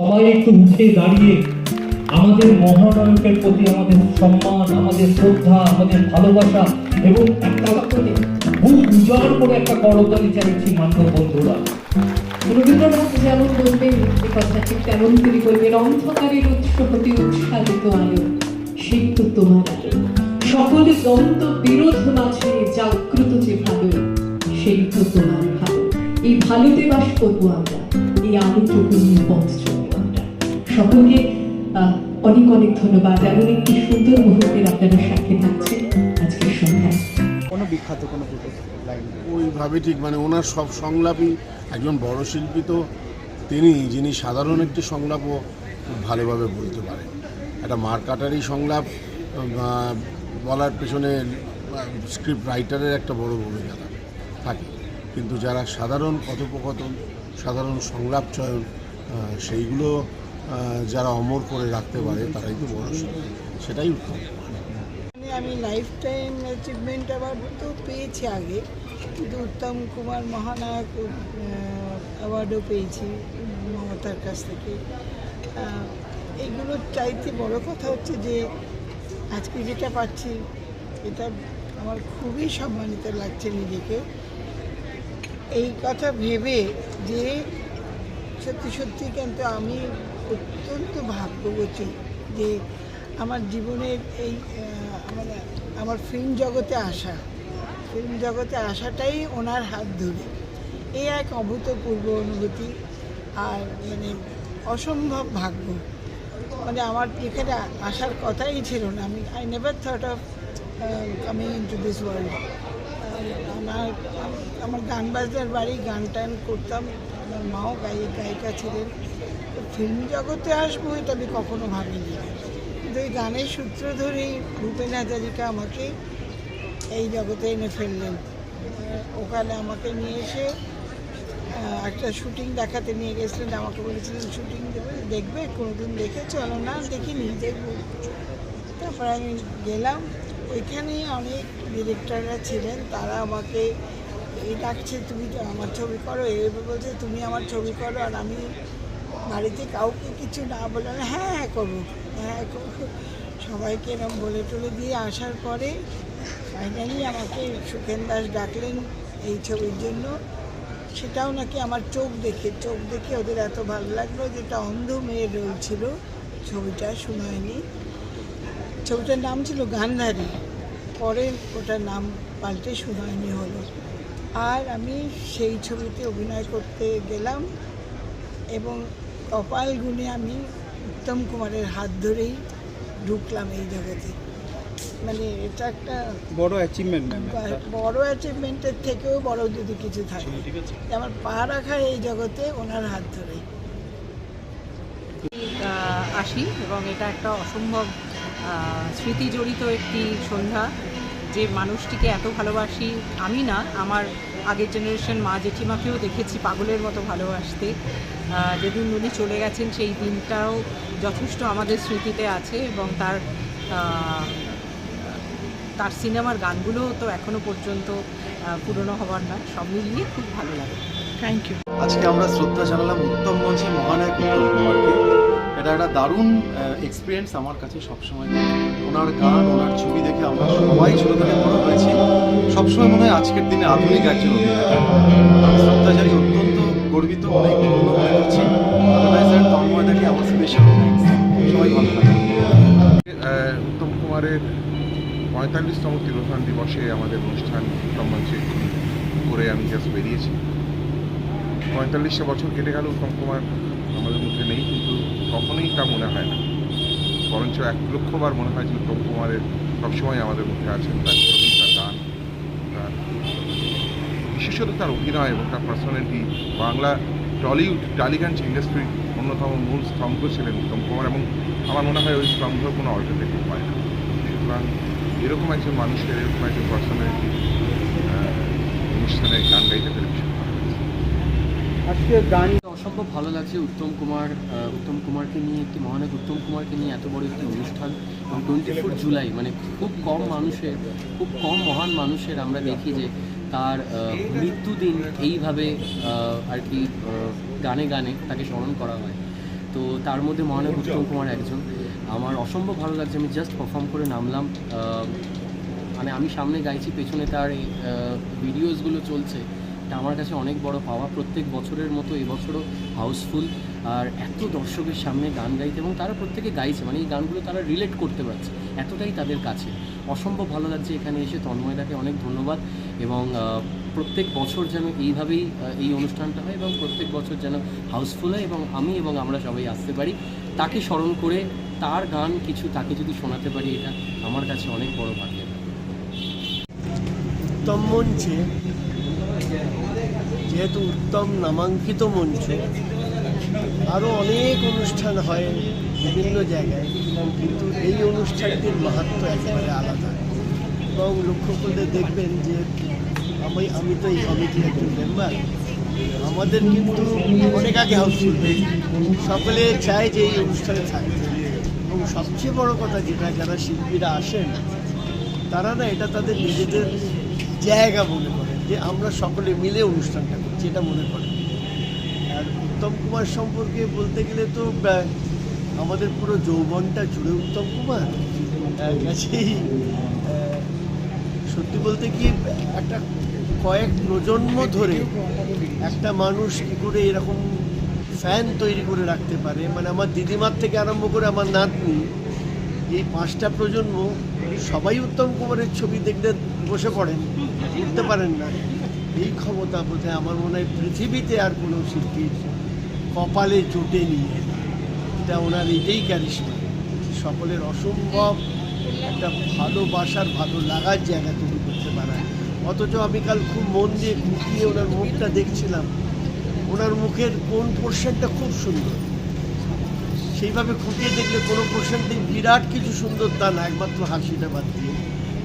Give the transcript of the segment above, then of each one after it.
সবাই একটু উঠে দাঁড়িয়ে আমাদের মহানায়কের প্রতি আমাদের সম্মান, আমাদের শ্রদ্ধা, আমাদের ভালোবাসা এবং একটা বুক উজাড় করে একটা করতালি চাইছি মান্য বন্ধুরা। রবীন্দ্রনাথ যেমন বলবেন এ কথা ঠিক তেমন তিনি বলবেন অন্ধকারের উৎস হতে উৎসাহিত আলো সেই তো তোমার আলো। সকলে দ্বন্দ্ব বিরোধ মাঝে জাগ্রত যে ভালো, সেই তো তোমার ভালো। এই ভালোতে বাস করব আমরা, এই আলোটুকু নিয়ে পথ চলবো সকলকে অনেক অনেক ধন্যবাদ। এমন একটি সুন্দর মুহূর্তের আপনারা সাক্ষী থাকছেন আজকের সন্ধ্যায়। কোনো বিখ্যাত কোনো ওইভাবে ঠিক মানে ওনার সব সংলাপই একজন বড় শিল্পী তো তিনি যিনি সাধারণ একটি সংলাপও খুব ভালোভাবে বলতে পারেন। একটা মারকাটারি সংলাপ বলার পেছনে স্ক্রিপ্ট রাইটারের একটা বড় ভূমিকা থাকে। থাকে। কিন্তু যারা সাধারণ কথোপকথন সাধারণ সংলাপ চয়ন সেইগুলো যারা অমর করে রাখতে পারে, তারাই তো বড় সেটাই উত্তম। আমি লাইফ টাইম অ্যাচিভমেন্ট অ্যাওয়ার্ড তো পেয়েছি আগে, কিন্তু উত্তম কুমার মহানায়ক অ্যাওয়ার্ডও পেয়েছি মমতার কাছ থেকে। এইগুলোর চাইতে বড় কথা হচ্ছে যে, আজকে যেটা পাচ্ছি, এটা আমার খুবই সম্মানিত লাগছে নিজেকে। এই কথা ভেবে যে সত্যি সত্যি কিন্তু আমি অত্যন্ত ভাগ্যবতী যে আমার জীবনের এই আহ, আমার আমার ফিল্ম জগতে আসা ফিল্ম জগতে আসাটাই ওনার হাত ধরে। এই এক অভূতপূর্ব অনুভূতি আর মানে অসম্ভব ভাগ্য। মানে আমার এখানে আসার কথাই ছিল না। আমি I never thought of coming into this world আমার আমার গান বাজনার বাড়ি গান টান করতাম। আমার মাও গায়িক গায়িকা ছিলেন। ফিল্ম জগতে আসব এটা আমি কখনো ভাবিনি। কিন্তু এই গানের সূত্র ধরেই ভূপেন হাজারিকা আমাকে এই জগতে এনে ফেললেন। ওখানে আমাকে নিয়ে এসে একটা শুটিং দেখাতে নিয়ে গেছিলেন। আমাকে বলেছিলেন শুটিং দেবে দেখবে? কোনোদিন আমি বললাম, না দেখিনি দেখব। তারপর আমি গেলাম। ওইখানেই অনেক ডিরেক্টররা ছিলেন, তারা আমাকে, এই ডাকছে, তুমি আমার ছবি করো। এভাবে বলছে, তুমি আমার ছবি করো আর আমি বাড়িতে কাউকে কিছু না বলে হ্যাঁ হ্যাঁ করব। হ্যাঁ করব। সবাইকে এরকম বলে টলে দিয়ে আসার পরে ফাইনালি আমাকে সুখেন দাস ডাকলেন এই ছবির জন্য। সেটাও নাকি আমার চোখ দেখে চোখ দেখে ওদের এত ভালো লাগল যেটা অন্ধ মেয়ের রোল ছিল। ছবিটা শুনায়নি। ছবিটার নাম ছিল গান্ধারী। পরে ওটার নাম পাল্টে সুনয়নী হলো। আর আমি সেই ছবিতে অভিনয় করতে গেলাম এবং কপাল গুণে আমি উত্তম কুমারের হাত ধরেই ঢুকলাম এই জগতে। মানে এটা একটা বড় অ্যাচিভমেন্ট বা- বড় অ্যাচিভমেন্টের থেকেও বড় যদি কিছু থাকে। আমার পা রাখা এই জগতে ওনার হাত ধরেই। আসি এবং এটা একটা অসম্ভব আহ, স্মৃতি জড়িত একটি সন্ধ্যা যে মানুষটিকে এত ভালোবাসি আমি না আমার আগের জেনারেশন মা জেঠিমাকেও দেখেছি পাগলের মতো ভালোবাসতে। যেদিন উনি চলে গেছেন সেই দিনটাও যথেষ্ট আমাদের স্মৃতিতে আছে এবং তার তার সিনেমার গানগুলোও তো এখনও পর্যন্ত পুরনো হবার না সব মিলিয়ে খুব ভালো লাগে। থ্যাংক ইউ আজকে আমরা শ্রদ্ধা জানালাম উত্তম মঞ্চে মহানায়ক উত্তম কুমারকে। এটা একটা দারুণ এক্সপিরিয়েন্স আমার কাছে সবসময়। ওনার গান ওনার ছবি দেখে আমরা সবাই ছোটো থেকে বড় হয়েছি। সবসময় মনে হয় আজকের দিনে আধুনিক একজন অভিনেতা। শ্রদ্ধা জানি অত্যন্ত গর্বিত অনেক মনে করছি। অর্গানাইজার তন্ময়দাকে আমার স্পেশাল সবাই ভালো উত্তম কুমারের পঁয়তাল্লিশতম তিরোধান দিবসে আমাদের অনুষ্ঠান উত্তম মঞ্চে করে আমি জাস্ট বেরিয়েছি। পঁয়তাল্লিশটা বছর কেটে গেল, উত্তম কুমার আমাদের মধ্যে নেই, কিন্তু কখনোই তা মনে হয় না। বরঞ্চ এক লক্ষবার মনে হয় যে উত্তম কুমারের সবসময় আমাদের মধ্যে আছেন, তার ছবি, তার গান, তার বিশেষত তার অভিনয় এবং তার পার্সোনালিটি বাংলা টলিউড, টালিগঞ্জ ইন্ডাস্ট্রির অন্যতম মূল স্তম্ভ ছিলেন উত্তম কুমার এবং আমার মনে হয় ওই স্তম্ভ কোনো অল্টারনেটিভ হয় না। সুতরাং এরকম একজন মানুষের, এরকম একজন পার্সোনালিটি অনুষ্ঠানে গান গাইতে পেরে ভীষণ ভালো লাগছে। আজকে গান অসম্ভব ভালো লাগছে উত্তম কুমার উত্তম কুমারকে নিয়ে একটি মহানায়ক উত্তম কুমারকে নিয়ে এত বড় একটি অনুষ্ঠান। টোয়েন্টি ফোর জুলাই মানে খুব কম মানুষের, খুব কম মহান মানুষের আমরা দেখি যে তার মৃত্যুদিন এইভাবে আর কি গানে গানে তাকে স্মরণ করা হয়। তো তার মধ্যে মহানায়ক উত্তম কুমার একজন। আমার অসম্ভব ভালো লাগছে, আমি জাস্ট পারফর্ম করে নামলাম। মানে আমি সামনে গাইছি, পেছনে তার ভিডিওসগুলো চলছে। এটা আমার কাছে অনেক বড় পাওয়া। প্রত্যেক বছরের মতো এবছরও হাউসফুল। আর এত দর্শকের সামনে গান গাইতে এবং তারা প্রত্যেকে গাইছে মানে এই গানগুলো তারা রিলেট করতে পারছে, এতটাই তাদের কাছে। অসম্ভব ভালো লাগছে এখানে এসে তন্ময়দাকে অনেক ধন্যবাদ এবং প্রত্যেক বছর যেন এইভাবেই এই অনুষ্ঠানটা হয় এবং প্রত্যেক বছর যেন হাউসফুল হয় এবং আমি এবং আমরা সবাই আসতে পারি। তাকে স্মরণ করে তার গান কিছু, তাকে যদি শোনাতে পারি, এটা আমার কাছে অনেক বড় ভাগ্যের মঞ্চে যেহেতু উত্তম নামাঙ্কিত মঞ্চ আরও অনেক অনুষ্ঠান হয় বিভিন্ন জায়গায়, কিন্তু এই অনুষ্ঠানটির মাহাত্ম একেবারে আলাদা। এবং লক্ষ্য করলে দেখবেন যে আমি আমি তো এই কমিটির একজন মেম্বার আমাদের কিন্তু অনেক আগে হাউসফুল সকলে চায় যে এই অনুষ্ঠানে থাকতে এবং সবচেয়ে বড় কথা যেটা, যারা শিল্পীরা আসেন, তারা না এটা তাদের নিজেদের জায়গা মনে করে। যে আমরা সকলে মিলে অনুষ্ঠানটা করছি, এটা মনে করে। আর উত্তম কুমার সম্পর্কে বলতে গেলে তো আমাদের পুরো যৌবনটা জুড়ে উত্তম কুমার। কাছেই সত্যি বলতে কি, একটা কয়েক প্রজন্ম ধরে একটা মানুষ কী করে এরকম ফ্যান তৈরি করে রাখতে পারে? মানে আমার দিদিমার থেকে আরম্ভ করে আমার নাতনি, এই পাঁচটা প্রজন্ম সবাই উত্তম কুমারের ছবি দেখতে বসে পড়েন উঠতে পারেন না। এই ক্ষমতা বোধহয় আমার মনে হয় পৃথিবীতে আর কোনো শিল্পীর কপালে জোটে নিয়ে এটা ওনার এটাই ক্যারিশমা সকলের অসম্ভব একটা ভালোবাসার, ভালো লাগার জায়গা তৈরি করতে পারা। অথচ আমি কাল খুব মন দিয়ে খুঁটিয়ে ওনার মুখটা দেখছিলাম। ওনার মুখের কোন পোর্শনটা খুব সুন্দর। সেইভাবে খুঁটিয়ে দেখলে কোনো পোর্শনটি বিরাট কিছু সুন্দর তা না, একমাত্র হাসিটা বাদ দিয়ে।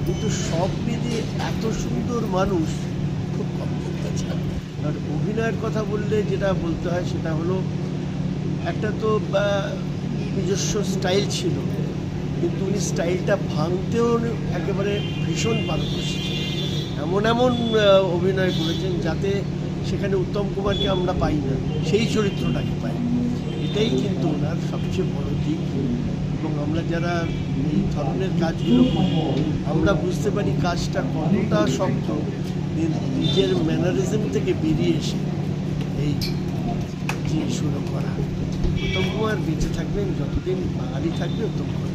কিন্তু সব মিলিয়ে এত সুন্দর মানুষ খুব কম আছে আর অভিনয়ের কথা বললে যেটা বলতে হয় সেটা হলো, একটা তো নিজস্ব স্টাইল ছিল। কিন্তু উনি স্টাইলটা ভাঙতেও একেবারে ভীষণ পারদর্শী এমন এমন অভিনয় করেছেন যাতে সেখানে উত্তম কুমারকে আমরা পাই না সেই চরিত্রটাকে পাই এটাই কিন্তু ওনার সবচেয়ে বড় দিক। এবং আমরা যারা এই ধরনের কাজগুলো করি, আমরা বুঝতে পারি কাজটা কতটা শক্ত নিজের ম্যানারিজম থেকে বেরিয়ে এসে এই জিনিসগুলো করা। উত্তম কুমার বেঁচে থাকবেন যতদিন বাঙালি থাকবে উত্তম কুমার।